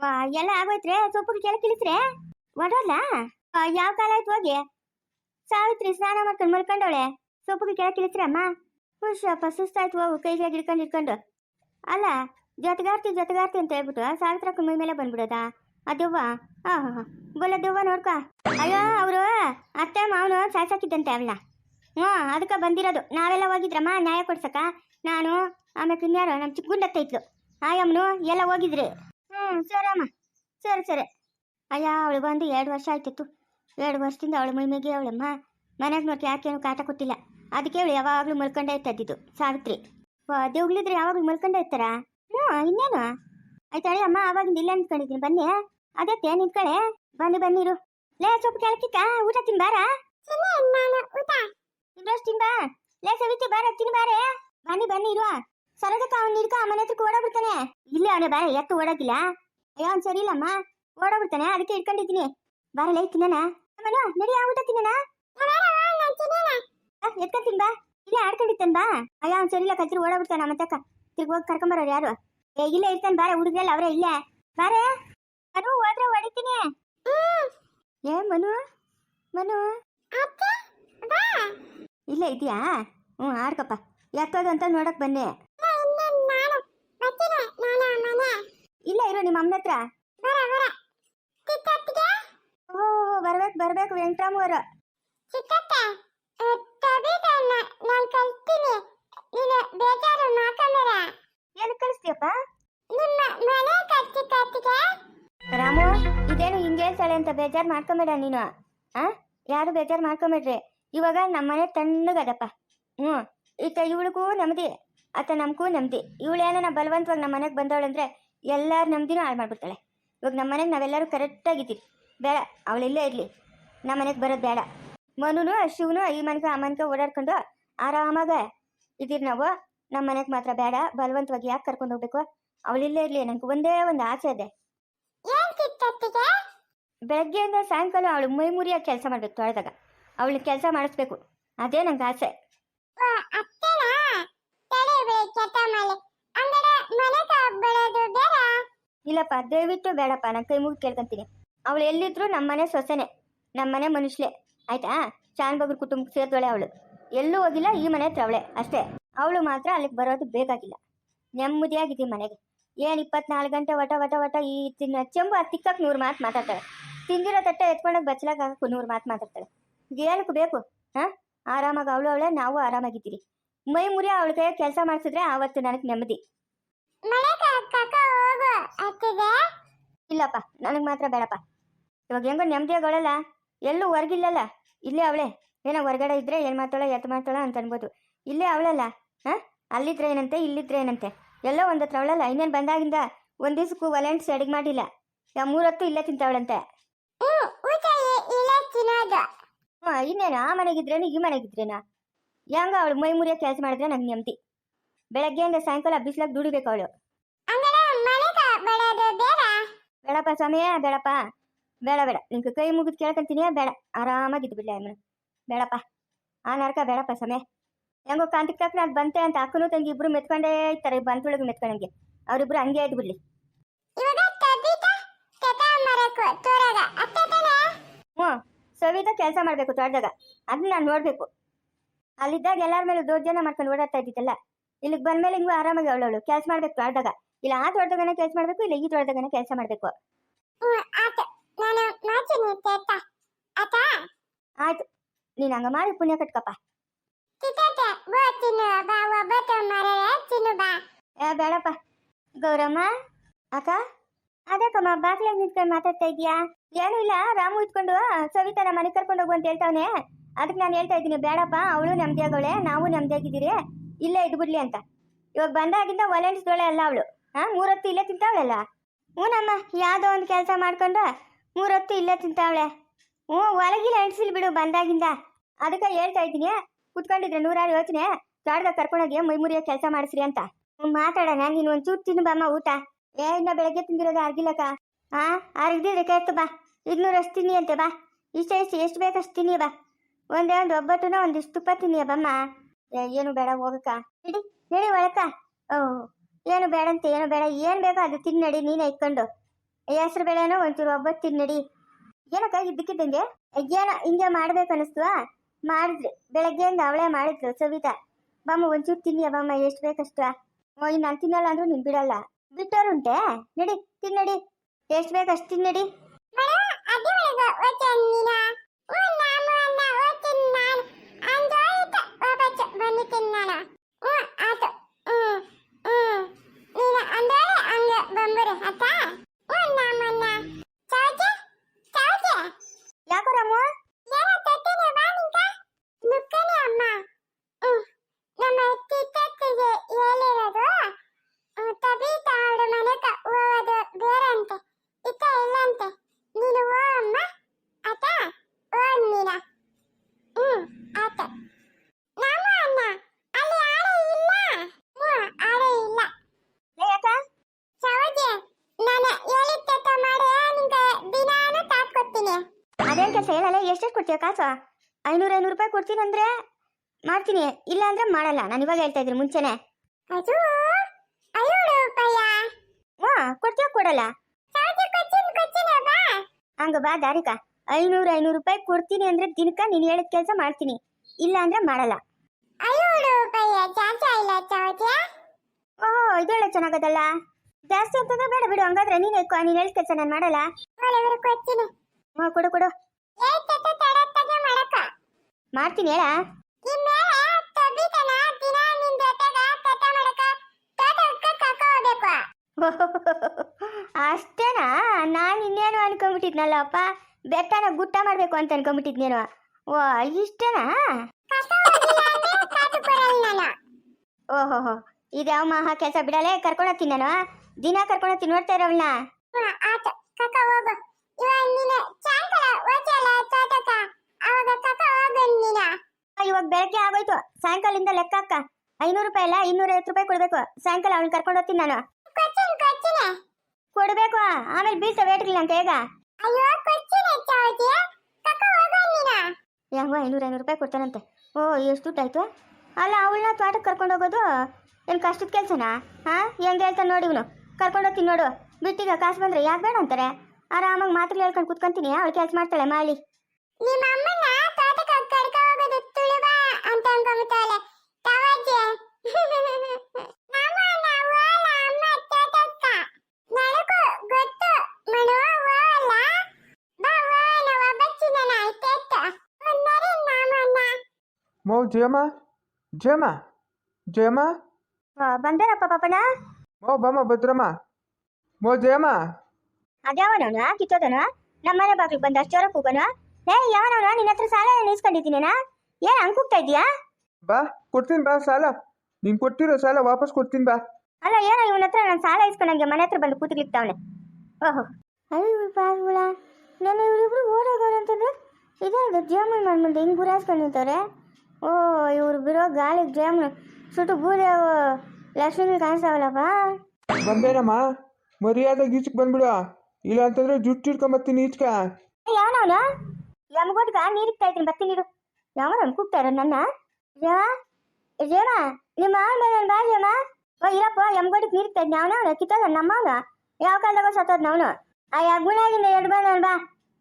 ವಾ, ಎಲ್ಲ ಆಗೋಯ್ತ್ರೆ? ಸೊಪ್ಪು ಕೆಳ ಕಿಳಿಸ್ರೆ? ಹೊಡೋದ್ಲ ಯಾವ ಕಾಲ ಆಯ್ತು ಹೋಗಿ? ಸಾವಿತ್ರಿ ಸ್ನಾನ ಮಾಡ್ಕೊಂಡು ಮಲ್ಕೊಂಡವಳೆ. ಸೊಪ್ಪು ಕೆಳ ಕಿಳಿಸ್ರಮ್ಮ? ಹುಷಪ್ಪ, ಸುಸ್ತಾಯ್ತು ಹೋಗು, ಕೈಗೆ ಹಿಡ್ಕೊಂಡು ಹಿಡ್ಕೊಂಡು. ಅಲ್ಲ, ಜೊತೆಗಾರ್ತಿ ಜೊತೆಗಾರ್ತಿ ಅಂತ ಹೇಳ್ಬಿಟ್ಟು ಸಾವಿತ್ರಕ್ಕ ಮೈ ಮೇಲೆ ಬಂದ್ಬಿಡೋದಾ? ಅದವ್ವ ಹಾ ಹಾ ಹಾ. ಬಲ್ಲ ದೆವ್ವ ನೋಡ್ಕ. ಅಯ್ಯೋ, ಅವರು, ಅತ್ತೆ, ಮಾವನು ಸಾಯ್ಸಾಕಿದ್ದಂತೆ ಅವಳ ಹ್ಞೂ, ಅದಕ್ಕೆ ಬಂದಿರೋದು. ನಾವೆಲ್ಲ ಹೋಗಿದ್ರಮ್ಮ, ನ್ಯಾಯ ಕೊಡ್ಸಕ್ಕ? ನಾನು, ಆಮೇಲೆ ಇನ್ಯಾರು ನಮ್ಮ ಚಿಕ್ಕ ಇದ್ಲು. ಆಯಮ್ಮನು, ಎಲ್ಲ ಹೋಗಿದ್ರಿ. ಹ್ಞೂ ಸರಿ ಅಮ್ಮ ಸರಿ ಸರಿ. ಅಯ್ಯ ಅವಳು ಬಂದು ಎರಡು ವರ್ಷ ಆಯ್ತಿತ್ತು. ಎರಡು ವರ್ಷದಿಂದ ಅವಳು ಮೈಮೇಗೆ ಅವಳಮ್ಮ ಮನೆಗೆ ನೋಡಿ ಯಾಕೇನು ಕಾಟ ಕೊಟ್ಟಿಲ್ಲ. ಅದಕ್ಕೆ ಅವಳು ಯಾವಾಗಲೂ ಮಲ್ಕೊಂಡೇ ಇತ್ತದ್ದಿದ್ದು ಸಾವಿತ್ರಿ. ದೇವ್ಗಳಿದ್ರೆ ಯಾವಾಗಲೂ ಮಲ್ಕೊಂಡೇ ಇರ್ತಾರ? ಹ್ಞೂ ಇನ್ನೇನು? ಆಯ್ತಾಳೆ ಅಮ್ಮ ಆವಾಗಿಂದ ಇಲ್ಲ ಅಂದ್ಕೊಂಡಿದ್ದೀನಿ ಬನ್ನಿ. ಅದಕ್ಕೆ ನಿಂತ್ಕಳೆ ಬನ್ನಿ ಬನ್ನಿರು ಲೇ ಸೊಪ್ಪು ಕೆಳಕಿಕ್ಕ ಊಟ ತಿನ್ಬಾರ? ಇನ್ನಷ್ಟು ತಿನ್ಬಾ. ಲೇ ಸವಿತಿ ಬಾರ ತಿನ್ಬಾರೆ. ಬನ್ನಿ ಬನ್ನಿ ಇರುವ. ಸರದಕ್ಕ ಅವ್ನು ಹಿಡ್ಕ ಮನೆ ಹತ್ರಕ್ಕೆ ಓಡೋಗ್ಬಿಡ್ತಾನೆ. ಇಲ್ಲಿ ಅವನೇ ಬಾರ ಎತ್ತು ಓಡೋಗಿಲ್ಲ. ಅಯ್ಯೋ, ಅವ್ನು ಸರಿ ಇಲ್ಲಮ್ಮ ಓಡೋಗ್ಬಿಡ್ತಾನೆ, ಅದಕ್ಕೆ ಇಟ್ಕೊಂಡಿದ್ದೀನಿ. ಬಾರಲೇ, ತಿನ್ನಣ. ಮನು ನಡಿ, ಆ ಊಟ ತಿನ್ನಣ. ಎತ್ಕೊಂತೀನಿ ಬಾ ಇಲ್ಲೇ ಆಡ್ಕೊಂಡಿದ್ದಾನೆ ಬಾ. ಅಯ್ಯೋ, ಅವ್ನು ಸರಿ ಇಲ್ಲ ಕತ್ರಿ ಓಡೋಗ್ಬಿಡ್ತಾನ ಮತ್ತಕ್ಕ ತಿರ್ಗಿ ಹೋಗಿ ಕರ್ಕೊಂಬರೋರು ಯಾರು? ಏ, ಇಲ್ಲೇ ಇರ್ತಾನೆ, ಬಾರೆ, ಹುಡುಗ್ರಲ್ಲ ಅವರೇ ಇಲ್ಲೇ. ಬಾರೆ, ಮನು, ಹೋದ್ರೆ ಹೊಡಿತೀನಿ. ಏ, ಮನು ಮನು. ಇಲ್ಲೇ ಇದೆಯಾ ಹ್ಞೂ ಆಡ್ಕಪ್ಪ. ಯಾಕದು ನೋಡಕ್ ಬನ್ನಿ. ಇಲ್ಲ ಇರೋ ನಿಮ್ಮ ಅಮ್ಮನ ಹತ್ರ. ಓ ಬರ್ಬೇಕು ಬರ್ಬೇಕು ವೆಂಕಟರಾಮ್ ಅವರು ಏನು ಕಳಿಸ್ತೀಯಪ್ಪ? ರಾಮು ಇದೇನು ಹಿಂಗೆ ಹೇಳ್ತಾಳೆ ಅಂತ ಬೇಜಾರು ಮಾಡ್ಕೊಂಬೇಡ ನೀನು. ಆ ಯಾರು ಬೇಜಾರು ಮಾಡ್ಕೊಂಬೇಡ್ರಿ. ಇವಾಗ ನಮ್ಮನೆ ತಣ್ಣಗದಪ್ಪ. ಹ್ಞೂ ಈತ ಇವಳಿಗೂ ನೆಮ್ಮದಿ ಆತ ನಮಗೂ ನೆಮ್ಮದಿ. ಇವಳೇನೋ ನಾ ಬಲವಂತವಾಗಿ ನಮ್ಮ ಮನೆಗೆ ಬಂದವಳಂದ್ರೆ ಎಲ್ಲರ ನಮ್ದಿನೂ ಹಾಳು ಮಾಡಿಬಿಡ್ತಾಳೆ. ಇವಾಗ ನಮ್ಮ ಮನೆಗೆ ನಾವೆಲ್ಲರೂ ಕರೆಕ್ಟಾಗಿದ್ದೀವಿ ಬೇಡ ಅವಳಿಲ್ಲೇ ಇರಲಿ. ನಮ್ಮ ಮನೆಗೆ ಬರೋದು ಬೇಡ. ಮನುನು ಶಿವನು ಈ ಮನೆಗೆ ಆ ಮನೆಗೆ ಓಡಾಡ್ಕೊಂಡು ಆರಾಮಾಗ ಇದ್ದೀರಿ ನಾವು. ನಮ್ಮ ಮನೆಗೆ ಮಾತ್ರ ಬೇಡ ಬಲವಂತವಾಗಿ ಯಾಕೆ ಕರ್ಕೊಂಡು ಹೋಗ್ಬೇಕು? ಅವಳಿಲ್ಲೇ ಇರಲಿ ನನಗೆ ಒಂದೇ ಒಂದು ಆಸೆ ಇದೆ. ಬೆಳಗ್ಗೆಯಿಂದ ಸಾಯಂಕಾಲ ಅವಳು ಮೈ ಮುರಿಯಾಗಿ ಕೆಲಸ ಮಾಡ್ಬೇಕು ತೊಳೆದಾಗ. ಅವಳು ಕೆಲಸ ಮಾಡಿಸ್ಬೇಕು. ಅದೇ ನಂಗೆ ಆಸೆ. ಇಲ್ಲಪ್ಪ, ದಯವಿಟ್ಟು ಬೇಡಪ್ಪ, ನಾನು ಕೈ ಮುಗಿ ಕೇಳ್ಕೊಂತೀನಿ. ಅವಳು ಎಲ್ಲಿದ್ರು ನಮ್ಮನೆ ಸೊಸೆನೆ, ನಮ್ಮನೆ ಮನುಷ್ಯಲೆ ಆಯ್ತಾ? ಚಾನ್ಬಗ್ರ ಕುಟುಂಬಕ್ಕೆ ಸೇರಿದವಳೆ ಅವಳು. ಎಲ್ಲೂ ಹೋಗಿಲ್ಲ, ಈ ಮನೆ ಹತ್ರ ಅವಳೆ, ಅಷ್ಟೇ. ಅವಳು ಮಾತ್ರ ಅಲ್ಲಿಗೆ ಬರೋದು ಬೇಕಾಗಿಲ್ಲ. ನೆಮ್ಮದಿಯಾಗಿದ್ದೀವಿ ಮನೆಗೆ. ಏನು ಇಪ್ಪತ್ನಾಲ್ಕು ಗಂಟೆ ವಟ ವಟ ವಟ ಈ ತಿನ್ನ ಚೆಂಬು, ಆ ತಿಕ್ಕಕ್ಕೆ ನೂರು ಮಾತು ಮಾತಾಡ್ತಾಳೆ. ತಿಂದಿರೋ ತಟ್ಟೆ ಎತ್ಕೊಂಡೋಗಿ ಬಚ್ಚಲಾಗಕ್ಕೂ ನೂರು ಮಾತು ಮಾತಾಡ್ತಾಳೆ. ಏನಕ್ಕೆ ಬೇಕು, ಹಾಂ? ಆರಾಮಾಗಿ ಅವಳು ಅವಳೆ, ನಾವು ಆರಾಮಾಗಿದ್ದೀರಿ. ಮೈ ಮುರಿ ಅವಳ ಕೈ ಕೆಲಸ ಮಾಡಿಸಿದ್ರೆ ಆವತ್ತು ನನಗೆ ನೆಮ್ಮದಿ. ಇಲ್ಲಪ್ಪ ನನಗೆ ಮಾತ್ರ ಬೇಡಪ್ಪ. ಇವಾಗ ಹೆಂಗೋ ನೆಮ್ಮದಿಯಾಗಳಲ್ಲ ಎಲ್ಲೂ ಹೊರಗಿಲ್ಲಲ್ಲ? ಇಲ್ಲೇ ಅವಳೆ ಏನೋ ಹೊರಗಡೆ ಇದ್ರೆ ಏನು ಮಾಡ್ತಾಳ ಎತ್ ಮಾಡ್ತಾಳ ಅಂತ ಅನ್ಬೋದು. ಇಲ್ಲೇ ಅವಳಲ್ಲ ಹಾಂ? ಅಲ್ಲಿದ್ರೆ ಏನಂತೆ ಇಲ್ಲಿದ್ರೆ ಏನಂತೆ? ಎಲ್ಲೋ ಒಂದತ್ರ ಅವಳಲ್ಲ ಇನ್ನೇನು ಬಂದಾಗಿಂದ ಒಂದ್ ದಿವ್ಸಕ್ಕೂ ಒಲೆಂಟ್ಸ್ ಅಡಿಗೆ ಮಾಡಿಲ್ಲ. ಯಾ ಮೂರೊತ್ತು ಇಲ್ಲೇ ತಿಂತಾವಳಂತೆ. ಹ್ಞೂ ಇನ್ನೇನು ಆ ಮನೆಗಿದ್ರೇನು ಈ ಮನೆಗಿದ್ರೇನ? ಹೆಂಗ ಅವಳು ಮೈ ಮುರಿಯೋ ಕೆಲಸ ಮಾಡಿದ್ರೆ ನಂಗೆ ನೆಮ್ಮದಿ ಬೆಳಗ್ಗೆಯಿಂದ ಸಾಯಂಕಾಲ ಬಿಸಿಲಾಗಿ ದುಡಿಬೇಕು ಅವಳು. ಬೇಡಪ್ಪ ಸ್ವಾಮಿ ಬೇಡಪ್ಪ. ಬೇಡ ಬೇಡ. ನಿಂಗೆ ಕೈ ಮುಗಿದು ಕೇಳ್ಕೊಂತೀನಿ ಬೇಡ. ಆರಾಮಾಗಿದ್ದು ಬಿಡ್ಲಿ ಅಮ್ಮ ಬೇಡಪ್ಪ. ಆ ನರಕ ಬೇಡಪ್ಪ ಸ್ವಾಮಿ ಹೆಂಗೋ ಕಾಂತಿಕ್ ತಕ್ಕ ಅದು ಬಂತೆ ಅಂತ ಅಕ್ಕನು ತಂಗಿ ಇಬ್ರು ಮೆತ್ಕೊಂಡೇ ಇರ್ತಾರೆ ಬಂತೊಳಗೆ ಮೆತ್ಕೊಂಡಂಗೆ. ಅವರಿಬ್ರು ಹಂಗೆ ಆಯ್ತು ಬಿಡ್ಲಿ. ಹ್ಞೂ. ಸವಿತಾ ಕೆಲಸ ಮಾಡಬೇಕು ತೋಟದಾಗ. ಅದನ್ನ ನಾನು ನೋಡಬೇಕು. ಅಲ್ಲಿದ್ದಾಗ ಎಲ್ಲರ ಮೇಲೆ ದೊಡ್ಡ ಜನ ಮಾಡ್ಕೊಂಡು ಓಡಾಡ್ತಾ ಇದ್ದಿದ್ದಲ್ಲ. ಇಲ್ಲಿಗೆ ಬಂದ್ಮೇಲೆ ಹಿಂಗೂ ಆರಾಮಾಗಿ ಅವಳವಳು. ಕೆಲಸ ಮಾಡ್ಬೇಕು ತೋಟದಾಗ. ಇಲ್ಲ ಆ ತೋಟದಾಗನ ಕೆಲಸ ಮಾಡಬೇಕು ಇಲ್ಲ ಈ ತೋಟದಾಗನ ಕೆಲಸ ಮಾಡಬೇಕು. ಆಯ್ತು. ನೀನು ಹಂಗ ಮಾಡಿ ಪುಣ್ಯ ಕಟ್ಕಪ್ಪ. ಏ ಬೇಡಪ್ಪ. ಗೌರಮ್ಮ ಅಕ್ಕ ಅದಕ್ಕಮ್ಮ ಬಾಗ್ಲಾಗ ನಿಂತ್ಕೊಂಡು ಮಾತಾಡ್ತಾ ಇದೀಯಾ ಏನೂ ಇಲ್ಲ ರಾಮು ಇಟ್ಕೊಂಡು ಸವಿತಾನ ಮನೆ ಕರ್ಕೊಂಡು ಹೋಗು ಅಂತ ಹೇಳ್ತಾವನೆ. ಅದಕ್ಕೆ ನಾನು ಹೇಳ್ತಾ ಇದ್ದೀನಿ ಬೇಡಪ್ಪ ಅವಳು ನೆಮ್ಮದಿಯಾಗವಳೆ ನಾವು ನೆಮ್ಮದಿಯಾಗಿದ್ದೀರಿ. ಇಲ್ಲೇ ಇದ್ಬಿಡ್ಲಿ ಅಂತ. ಇವಾಗ ಬಂದಾಗಿಂದ ಒಲೆಂಡಿಸ್ದೋಳೆ ಅಲ್ಲ ಅವಳು. ಹಾ ಮೂರೊತ್ತು ಇಲ್ಲೇ ತಿಂತಾವಳಲ್ಲ? ಹ್ಞೂನಮ್ಮ ಯಾವುದೋ ಒಂದು ಕೆಲಸ ಮಾಡ್ಕೊಂಡು ಮೂರೊತ್ತು ಇಲ್ಲೇ ತಿಂತಾವಳೆ. ಹ್ಞೂ, ಒಳಗಿಲ್ಲ ಎಣ್ಸಿಲ್ ಬಿಡು ಬಂದಾಗಿಂದ. ಅದಕ್ಕೆ ಹೇಳ್ತಾ ಇದ್ದೀನಿ. ಕುತ್ಕೊಂಡಿದ್ರೆ ನೂರಾರು ಯೋಚನೆ. ಜಾಡ್ದಾಗ ಕರ್ಕೊಂಡೋಗಿ ಮೈ ಮುರಿಯೋ ಕೆಲಸ ಮಾಡಿಸ್ರಿ ಅಂತ. ಮಾತಾಡೋಣ, ನೀನು ಒಂಚೂರು ತಿನ್ನು ಬಮ್ಮ ಊಟ. ಏ, ಇನ್ನ ಬೆಳಗ್ಗೆ ತಿಂದಿರೋದು ಆಗಿಲ್ಲಕ್ಕ ಹಾ ಆರಿದ್ದಿದ್ರೆ ಕೇಳ್ತು ಬಾ. ಇನ್ನೂರಷ್ಟು ತಿನ್ನಿ ಅಂತೆ ಬಾ. ಇಷ್ಟ ಇಷ್ಟು, ಎಷ್ಟು ಬೇಕಷ್ಟು ತಿನ್ನಿ ಬಾ. ಒಂದೇ ಒಂದು ಒಬ್ಬಟ್ಟುನ ಒಂದಿಷ್ಟು ತುಪ್ಪ ತಿನ್ನಿ ಬಮ್ಮ ಏನು ಬೇಡ ಹೋಗಕ್ಕ. ಹೇಳಿ ನಡಿ ಒಳಕ್ಕ. ಓ ಏನು ಬೇಡ ಅಂತ ಏನು ಬೇಡ, ಏನು ಬೇಕೋ ಅದು ತಿನ್ನಡಿ, ನೀನೇ ಇಟ್ಕೊಂಡು. ಹೆಸರು ಬೇಳೆನೋ ಒಂಚೂರು ಒಬ್ಬತ್ತು ತಿನ್ನಡಿ. ಏನಕ್ಕ ಇದ್ದಕ್ಕಿದ್ದಂಗೆ ಏನೋ ಹಿಂಗೆ ಮಾಡ್ಬೇಕು ಅನಿಸ್ತು ಮಾಡಿದ್ರಿ ಬೆಳಗ್ಗೆಯಿಂದ ಅವಳೇ ಮಾಡಿದ್ರು ಸವಿತಾ. ಬಾಮ್ಮ, ಒಂಚೂರು ತಿನ್ನಿ ಬಾಮ್ಮ, ಎಷ್ಟು ಬೇಕಷ್ಟು ಓ ನಾನು ತಿನ್ನಲ್ಲ ಅಂದ್ರೂ ನೀನು ಬಿಡಲ್ಲ. ಬಿಟ್ಟೋರುಂಟೆ ನಡಿ, ತಿನ್ನಡಿ. ಎಷ್ಟು ಬೇಕು ಅಷ್ಟು ತಿನ್ನಡಿ ಯಾಕೋ ರಾಮು ನೀನು ಓ ಅಮ್ಮ ಆತ ಓ ನೀನ ಹ್ಮ್ ಆತ ನಮ್ಮ ಅಣ್ಣ ಅಲ್ಲಿ ಆಡೆ ಇಲ್ಲ ಹ್ಮ್ ಆಡೆ ಇಲ್ಲ ಏ ಯಾಕ ಸೌಜೆ ನಾನು ಹೇಳಿದ ತತ್ತ ಮಾಡಿ ನಿಂಗೆ ದಿನಾನು ತಾಕೊಡ್ತೀನಿ ಅದೇನ್ ಕೆಲಸ ಹೇಳಲ್ಲ ಎಷ್ಟೆಷ್ಟು ಕೊಡ್ತೀಯ ಕಾಸು? ಐನೂರು ಐನೂರು ರೂಪಾಯಿ ಕೊಡ್ತೀನಿ ಅಂದ್ರೆ ಮಾಡ್ತೀನಿ. ಇಲ್ಲ ಅಂದ್ರೆ ಮಾಡಲ್ಲ. ನಾನು ಇವಾಗ ಹೇಳ್ತಾ ಇದ್ದೀನಿ ಮುಂಚೆನೆ. ಅದು ಐನೂರು ರೂಪಾಯ. ಹಾ ಕೊಡ್ತೀಯ? ಕೊಡಲ್ಲ. ಹಂಗ ಬಾ ದಾರಿಕ. ಐನೂರು ಐನೂರು ರೂಪಾಯಿ ಕೊಡ್ತೀನಿ ಅಂದ್ರೆ ದಿನಕ್ಕ ನೀನು ಹೇಳಿದ ಕೆಲಸ ಮಾಡ್ತೀನಿ. ಇಲ್ಲ ಅಂದ್ರೆ ಮಾಡಲ್ಲ. ಓಹೋ ಇದೆಲ್ಲ ಚೆನ್ನಾಗದಲ್ಲ. ಜಾಸ್ತಿ ಅಂತಂದ್ರೆ ಬೇಡ ಬಿಡು. ಹಂಗಾದ್ರೆ ನೀನು ನೀನು ಹೇಳಿದ ಕೆಲಸ ನಾನು ಮಾಡಲ್ಲ. ಕೊಡು ಕೊಡು ಏ ತತ್ತ ತಡತ್ತಾಗೆ ಮಾಡಕ ಮಾಡ್ತೀನಿ ಹೇಳ ಈ ಮೇಲೆ ತಬಿತನ ದಿನ ನಿನ್ ಜೊತೆಗ ತತ್ತ ಮಾಡಕ ತೋಟಕ್ಕೆ ಕರ್ಕ ಹೇಳ ಅಷ್ಟೇನಾ? ನಾನು ಇನ್ನೇನು ಅನ್ಕೊಂಡ್ಬಿಟ್ಟಿದ್ನಲ್ಲಪ್ಪ. ಬೆಟ್ಟನ ಗುಟ್ಟ ಮಾಡಬೇಕು ಅಂತ ಅನ್ಕೊಂಡ್ಬಿಟ್ಟಿದ್ನೇನೋ. ಓ ಇಷ್ಟೇನಾ? ಓಹೋಹೋ ಇದ್ಯಾವ ಮಹಾ ಕೆಲಸ ಬಿಡಲೇ ಕರ್ಕೊಂಡ ನಾನು. ದಿನ ಕರ್ಕೊಂಡ ನೋಡ್ತಾ ಇರೋವಳನ್ನ ಹ್ಮ್, ಆತು ಕಕ್ಕ ಹೋಗು ಇವಾಗ ನೀನು ಸಾಯಂಕಾಲ ಓಚಲ್ಲ ತೋಟಕ್ಕ ಅವಾಗ ನೀನು? ಇವಾಗ ಬೆಳಗ್ಗೆ ಆಗೋಯ್ತು. ಸಾಯಂಕಾಲದಿಂದ ಲೆಕ್ಕ ಹಾಕ. ಐನೂರು ರೂಪಾಯಿ ಅಲ್ಲ ಇನ್ನೂರೈವತ್ತು ರೂಪಾಯಿ ಕೊಡಬೇಕು. ಸಾಯಂಕಾಲ ಅವಳು ಕರ್ಕೊಂಡು ಹೋಗ್ತೀನಿ ನಾನು. ಕೊಡ್ಬೇಕು. ಆಮೇಲೆ ಬೀಳ್ತಾ ವೇಟ್ಗಿಲ್ಲ ಅಂತ ಈಗ ಹೋಗು ಐನೂರು ಐನೂರು ರೂಪಾಯಿ ಕೊಡ್ತಾನಂತೆ. ಓ ಎಷ್ಟು ದುಡ್ಡಾಯ್ತು ಅಲ್ಲ ಅವಳನ್ನ ತೋಟಕ್ಕೆ ಕರ್ಕೊಂಡು ಹೋಗೋದು? ಏನು ಕಷ್ಟದ ಕೆಲಸನಾ? ಹಾ ಹೆಂಗೆ ಹೇಳ್ತಾನೆ ನೋಡಿ ಇವನು. ಕರ್ಕೊಂಡು ಹೋಗ್ತೀನಿ ನೋಡು. ಬಿಟ್ಟಿಗೆ ಕಾಸು ಬಂದ್ರೆ ಯಾಕೆ ಬೇಡ ಅಂತಾರೆ. ಆರಾಮಾಗಿ ಮಾತ್ರ ಹೇಳ್ಕೊಂಡು ಕುತ್ಕೊಂತೀನಿ. ಅವಳು ಕೆಲಸ ಮಾಡ್ತಾಳೆ ಮಾಡಿ ನಿಮ್ಮ ಅಮ್ಮನ ತೋಟಕ್ಕೆ ಕರ್ಕ ಹೋಗೋದು ತುಳುವ ಅಂತ ಅನ್ಕೊಂಬಿಟ್ಟವಳೆ ತವಾಜಿ ನಮ್ಮನ್ನ ಓಲ ಅಮ್ಮ ತೋಟಕ್ಕ ನನಗೂ ಗೊತ್ತು ಮನು ಓಲ ಬಾ ಓಲ ಒಬ್ಬಚ್ಚಿನ ಆಯ್ತೆತ್ತ ನರಿ ನಮ್ಮನ್ನ ಮೌ ಜಯಮ್ಮ ಜಯಮ್ಮ ಜಯಮ್ಮ. ಬಂದರಪ್ಪ ಪಾಪನ ಮೌ ಬಮ್ಮ ಭದ್ರಮ್ಮ. ಮೋ ಜಯಮ್ಮ. ಅದ್ಯಾವನವನ ಕಿತ್ತೋದನ ನಮ್ಮನೆ ಬಾಗಿಲು ಬಂದ ಅಷ್ಟೋರ ಕೂಗನ ಏ ಯಾವನವನ? ನಿನ್ನ ಹತ್ರ ಸಾಲ ನಿಲ್ಸ್ಕೊಂಡಿದ್ದೀನೇನಾ ಏನ್ ಹಂಗೆ ಕೂಗ್ತಾ ಇದೀಯಾ? ಬಾ ಕೊಡ್ತೀನಿ ಬಾ ಸಾಲ. ನೀನು ಕೊಟ್ಟಿರೋ ಸಾಲ ವಾಪಸ್ ಕೊಡ್ತೀನಿ ಬಾ. ಅಲ್ಲ ಏನೋ ಇವನ ಹತ್ರ ನಾನು ಸಾಲ ಇಸ್ಕೊಂಡಂಗೆ ಮನೆ ಹತ್ರ ಬಂದು ಕೂತ್ಲಿಕ್ತಾವನೆ ಓಹೋ. ಅಯ್ಯೋ ಇವ್ರಿಬ್ರು ನಾನು ಇವರಿಬ್ರು ಓಡೋಗೋರು ಅಂತಂದ್ರೆ ಇದೇ ಜಾಮೂನ್ ಮಾಡ್ಬಂದು ಹಿಂಗೆ ಗುರಾಸ್ಕೊಂಡು ನಿಂತವ್ರೆ. ಓ ಇವ್ರು ಬಿಡೋ ಗಾಳಿಗೆ ಜಾಮೂನು. ಸುಟ್ಟು ಬೂದೆ ಲಕ್ಷ್ಮಿಗಳು ಕಾಣಿಸ್ತಾವಲ್ಲಪ್ಪ. ಬಂದೇನಮ್ಮ ಮರ್ಯಾದೆ ಗೀಚಕ್ ಬಂದ್ಬಿಡು. ಇಲ್ಲ ಅಂತಂದ್ರೆ ಜುಟ್ಟು ಹಿಡ್ಕೊಂಬತ್ತೀನಿ ಈಚ್ಕ. ಯಾವನವನ? ಯಮಗೋಟ್ಗ ನೀರಿಗ್ತಾ ಇದ್ದೀನಿ ಬರ್ತೀನಿ ನೀರು ಯಾವನ ಕೂಗ್ತಾ ಇರೋ ನನ್ನ? ಜೇವ ರೇವಾ ನಿಮ್ಮ ಮೇಲೆ ಬಾ ರೇವಾ ಓ, ಇರಪ್ಪ ನೀರಿಗ್ತಾ ಇದ್ದೀನಿ ಅವನವನ ಕಿತ್ತೋದ ನಮ್ಮವನು? ಯಾವ ಕಾಲದಾಗ ಸತ್ತದ ಅವನು ಆ ಗುಣಾಗಿಂದ ಎರಡು ಬಂದವನು ಬಾ.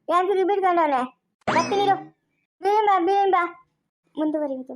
ಯಾಕೆ ಬಿಡ್ಕೊಂಡವನೆ ಬರ್ತೀನಿ ಬೀಳಿಂಬ ಬೀಳಿಂಬ ಮುಂದುವರಿಯುವುದು.